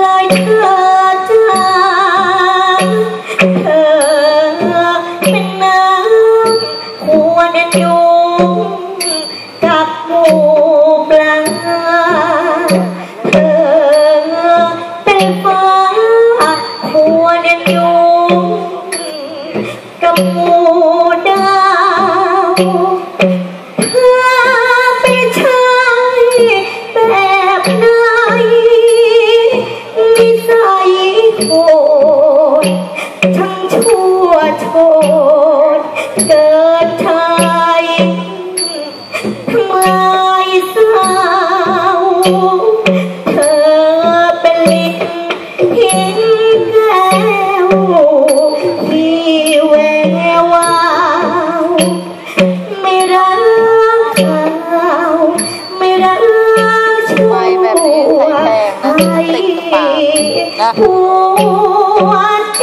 เลยเธอจ้าเธอเป็นน้ำควรอยู่กับหมูปลาเธอเป็นฟ้าควรอยู่กับ เธอเป็นลิงหินแก้วที่แวววาวไม่รักเขาไม่รักชั่วไปแบบนี้ใส่แพงนะติดป๋านะหัวใจ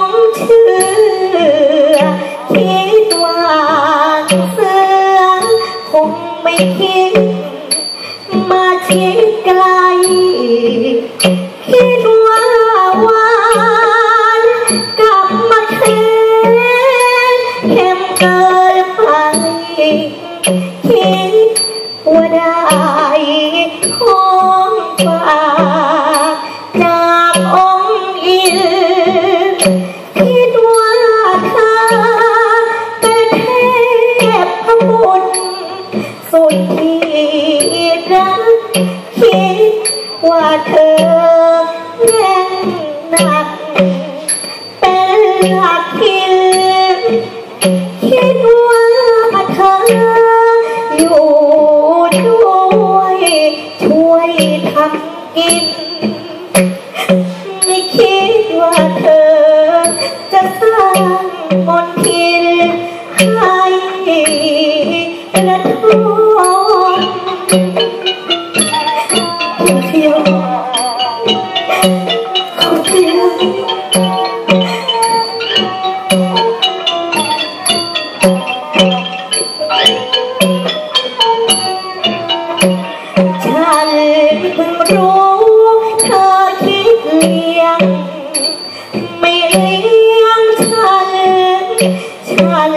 ว่าได้ของฝากจากองค์อินคิดว่าเธอเป็นเทพบุตรสุดที่รักคิดว่าเธอ ทำกิน ไม่คิดว่าเธอ จะสร้างมนต์ทินให้ระทมเที่ยวของเที่ยว ไม่เลี้ยงฉัน ฉัน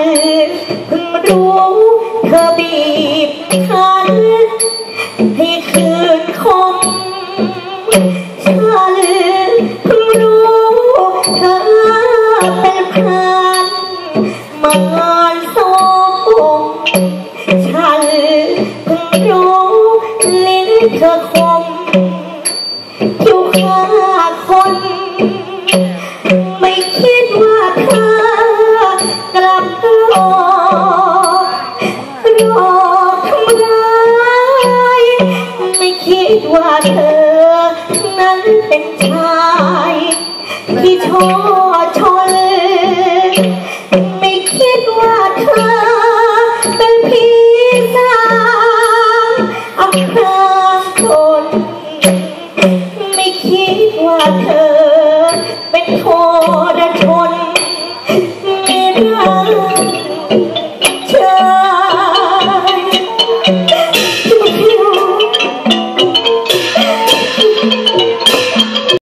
เพิ่รู้เธอบีบคั้นให้คืนคงฉันเพิ่รู้เธอเป็นพรานมานสองฉันเพิ่รู้ลิ้นเธอคมอยู่ข้างาเธอ นั้นเป็นชายที่ชอชนไม่คิดว่าเธอ เป็นพี่สาวอับางคนไม่คิดว่าเธอ เป็นโทรชน